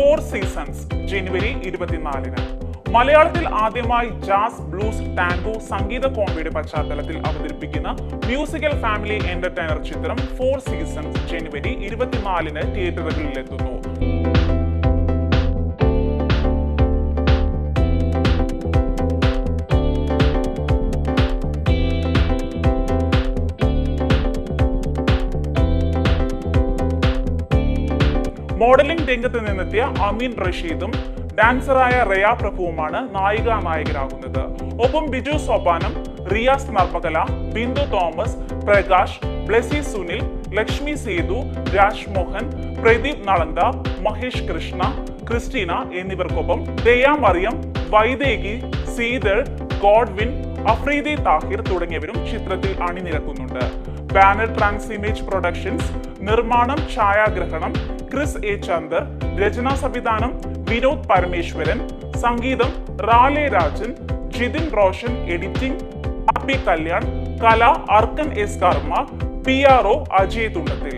Four seasons ജനുവരി ഇരുപത്തിനാലിന്. മലയാളത്തിൽ ആദ്യമായി ജാസ് ബ്ലൂസ് ടാങ്കോ സംഗീത കോമഡിയുടെ പശ്ചാത്തലത്തിൽ അവതരിപ്പിക്കുന്ന മ്യൂസിക്കൽ ഫാമിലി എന്റർടൈനർ ചിത്രം ഫോർ സീസൺസ് ജനുവരി ഇരുപത്തിനാലിന് തിയേറ്ററുകളിലെത്തുന്നു മോഡലിംഗ് രംഗത്ത് നിന്നെത്തിയ അമീൻ റഷീദും ഡാൻസറായ റയ പ്രഭുവുമാണ് നായിക നായകരാകുന്നത് ഒപ്പം ബിജു സോപാനം റിയാസ് നർമ്മകല ബിന്ദു തോമസ് പ്രകാശ് ബ്ലെസി സുനിൽ ലക്ഷ്മി സേതു രാജ് മോഹൻ പ്രദീപ് നളന്ദ മഹേഷ് കൃഷ്ണ ക്രിസ്റ്റീന എന്നിവർക്കൊപ്പം ദയാ മറിയം വൈദേകി സീതൾ ഗോഡ്വിൻ അഫ്രീദി താഹിർ തുടങ്ങിയവരും ചിത്രത്തിൽ അണിനിരക്കുന്നുണ്ട്. ബാനർ ട്രാൻസ് ഇമേജ് പ്രൊഡക്ഷൻസ് നിർമ്മാണം ഛായാഗ്രഹണം ക്രിസ് എ ചന്ദർ രചനാ സംവിധാനം വിനോദ് പരമേശ്വരൻ സംഗീതം റാലെ രാജൻ ജിതിൻ റോഷൻ എഡിറ്റിംഗ് ആർ കല്യാൺ കല Arkan S Karma P R O Ajay Thundathil.